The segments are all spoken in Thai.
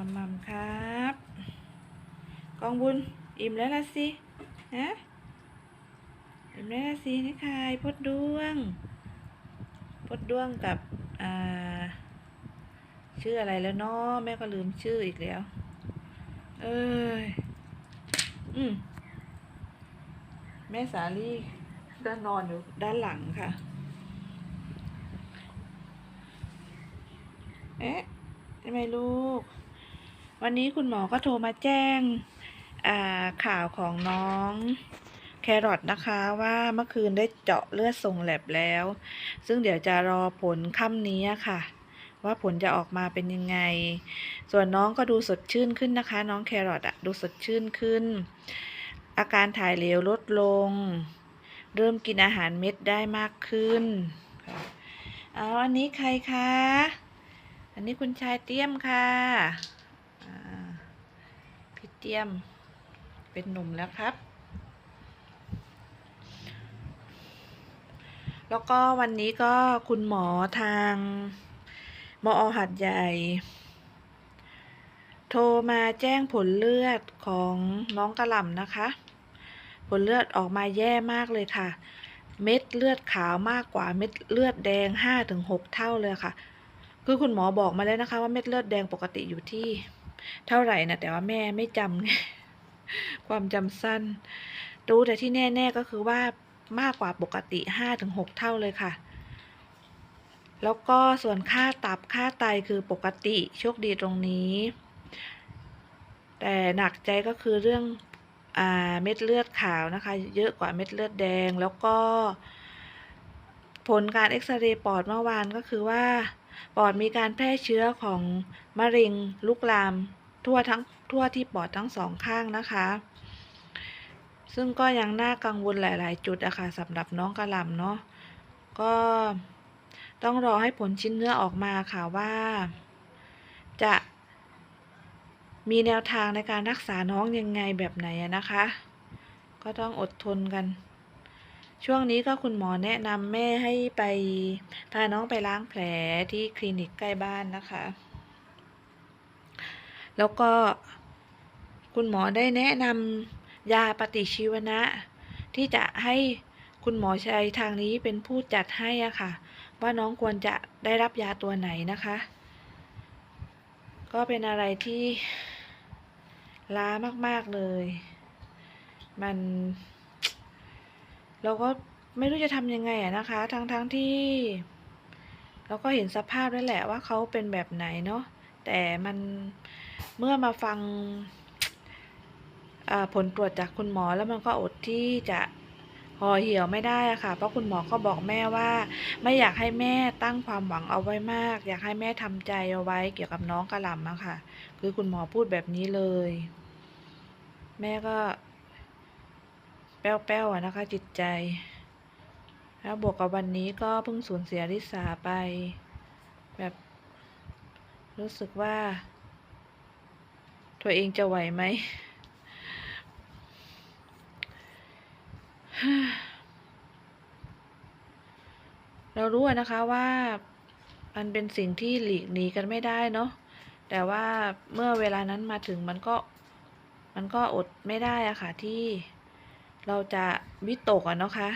มัมมัมครับ กองบุญอิ่มแล้วละสิฮะอิ่มแล้วละสินี่ใครพดดวง พดดวงกับอ่าชื่ออะไรแล้วเนาะแม่ก็ลืมชื่ออีกแล้ว เอ้ยอืมแม่สาลี่ก็นอนอยู่ด้านหลังค่ะ เอ๊ะทำไมลูก วันนี้คุณหมอก็โทรมาแจ้งข่าวของน้องแครอทนะคะว่าเมื่อคืนได้เจาะเลือดส่งแลบแล้ว ซึ่งเดี๋ยวจะรอผลค่ำนี้ค่ะ ว่าผลจะออกมาเป็นยังไง ส่วนน้องก็ดูสดชื่นขึ้นนะคะ น้องแครอทอะดูสดชื่นขึ้น อาการถ่ายเหลวลดลง เริ่มกินอาหารเม็ดได้มากขึ้นเอาอันนี้ใครคะ อันนี้คุณชายเตี้ยมค่ะอ่าพี่ เตี้ยมเป็นหนุ่มแล้วครับ แล้วก็วันนี้ก็คุณหมอทางมอหัดใหญ่ โทรมาแจ้งผลเลือดของน้องกระหล่ำนะคะ ผลเลือดออกมาแย่มากเลยค่ะ เม็ดเลือดขาวมากกว่าเม็ดเลือดแดงห้าถึงหกเท่าเลยค่ะ คือคุณหมอบอกมาแล้วนะคะว่าเม็ดเลือดแดงปกติอยู่ที่ เท่าไหร่นะแต่ว่าแม่ไม่จำไงความจำสั้น รู้แต่ที่แน่ ๆก็คือว่ามากกว่าปกติห้าถึงหกเท่าเลยค่ะ แล้วก็ส่วนค่าตับค่าไตคือปกติโชคดีตรงนี้ แต่หนักใจก็คือเรื่องอเม็ดเลือดขาวนะคะ เยอะกว่าเม็ดเลือดแดงแล้วก็ ผลการเอ็กซเรย์ปอดเมื่อวานก็คือว่า ปอดมีการแพร่เชื้อของมะเร็งลุกลาม ทั่วทั้งทั่วที่ปอดทั้งสองข้างนะคะ ซึ่งก็ยังน่ากังวลหลาย ๆ จุดอะค่ะสำหรับน้องกระหล่ำเนาะก็ต้องรอให้ผลชิ้นเนื้อออกมาค่ะว่า จะมีแนวทางในการรักษาน้องยังไงแบบไหนนะคะ ก็ต้องอดทนกัน ช่วงนี้ก็คุณหมอแนะนำแม่ให้ไปพาน้องไปล้างแผลที่คลินิกใกล้บ้านนะคะ แล้วก็คุณหมอได้แนะนำยาปฏิชีวนะ ที่จะให้คุณหมอใชัยทางนี้เป็นผู้จัดให้อะค่ะ ว่าน้องควรจะได้รับยาตัวไหนนะคะ ก็เป็นอะไรที่ล้ามาก ๆ เลย มัน เราก็ไม่รู้จะทำยังไงอะนะคะ ทั้งๆทที่ เราก็เห็นสภาพแล้วแหละว่าเขาเป็นแบบไหนเนาะแต่มัน เมื่อมาฟังผลตรวจจากคุณหมอแล้วมันก็อดที่จะห่อเหี่ยวไม่ได้อะค่ะ เพราะคุณหมอก็บอกแม่ว่า ไม่อยากให้แม่ตั้งความหวังเอาไว้มาก อยากให้แม่ทำใจเอาไว้เกี่ยวกับน้องกระหล่ำอะค่ะ คือคุณหมอพูดแบบนี้เลย แม่ก็ แป้วๆอะนะคะ จิตใจ แล้วบวกกับวันนี้ก็เพิ่งสูญเสียริสาไป แบบ รู้สึกว่า ตัวเองจะไหวไหมเรารู้นะคะว่ามันเป็นสิ่งที่หลีกหนีกันไม่ได้เนาะแต่ว่าเมื่อเวลานั้นมาถึงมันก็มันก็อดไม่ได้อะค่ะที่เราจะวิตกอะเนาะคะ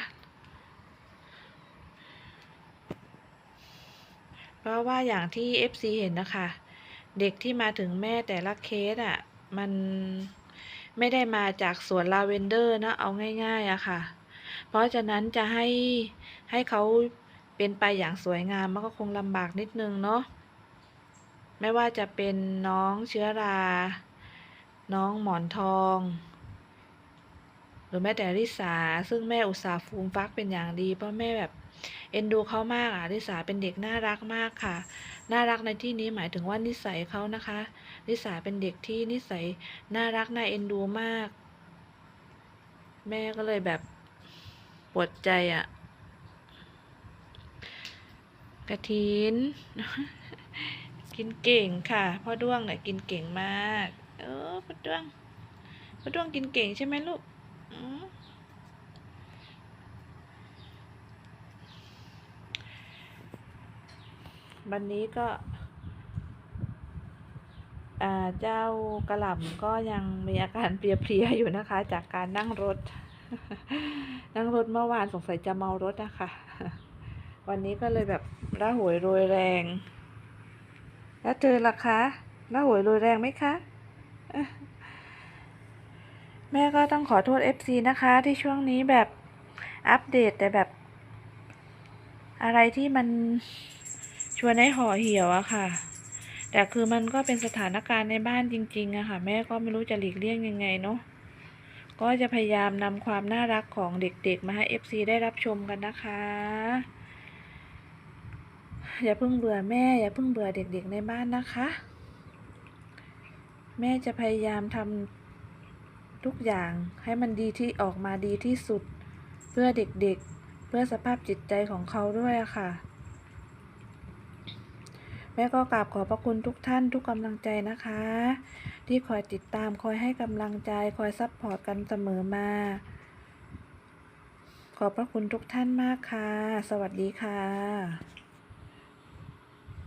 เพราะว่าอย่างที่ FC เห็นนะคะ เด็กที่มาถึงแม่แต่ละเคสอะ่ะ มันไม่ได้มาจากสวนลาเวนเดอร์นะ เอาง่ายๆอะค่ะ เพราะฉะนั้นจะให้ให้เขาเป็นไปอย่างสวยงามมันก็คงลำบากนิดนึงเนาะไม่ว่าจะเป็นน้องเชื้อรา น้องหมอนทอง หรือแม้แต่ริสา ซึ่งแม่อุตสาห์ฟูมฟักเป็นอย่างดีเพราะแม่แบบ เอ็นดูเขามากอะริสาเป็นเด็กน่ารักมากค่ะ น่ารักในที่นี้หมายถึงว่านิสัยเขานะคะริสาเป็นเด็กที่นิสัยน่ารักน่าเอ็นดูมาก แม่ก็เลยแบบปวดใจอะกระถิน กินเก่งค่ะพ่อด้วงเนี่ยกินเก่งมาก เออพ่อด้วงพ่อด้วงกินเก่งใช่ไหมลูกอืม วันนี้ก็เจ้ากระหล่ำก็ยังมีอาการเพลียๆอยู่นะคะ จากการนั่งรถ นั่งรถเมื่อวานสงสัยจะเมารถนะคะ วันนี้ก็เลยแบบระหวยโรยแรง แล้วเธอละคะระหวยโรยแรงไหมคะ แม่ก็ต้องขอโทษ FC นะคะ ที่ช่วงนี้แบบอัปเดตแต่แบบ อะไรที่มัน วนให้ห่อเหี่ยวอะค่ะ แต่คือมันก็เป็นสถานการณ์ในบ้านจริงๆอะค่ะ แม่ก็ไม่รู้จะหลีกเลี่ยงยังไงเนาะก็จะพยายามนำความน่ารักของเด็กๆ มาให้ FC ได้รับชมกันนะคะ อย่าเพิ่งเบื่อแม่ อย่าเพิ่งเบื่อเด็กๆในบ้านนะคะ แม่จะพยายามทำทุกอย่างให้มันดีที่ออกมาดีที่สุด เพื่อเด็กๆ เพื่อสภาพจิตใจของเขาด้วยอะค่ะ แม่ก็กราบขอบพระคุณทุกท่านทุกกำลังใจนะคะ ที่คอยติดตามคอยให้กำลังใจคอยซัพพอร์ตกันเสมอมา ขอบพระคุณทุกท่านมากค่ะ สวัสดีค่ะ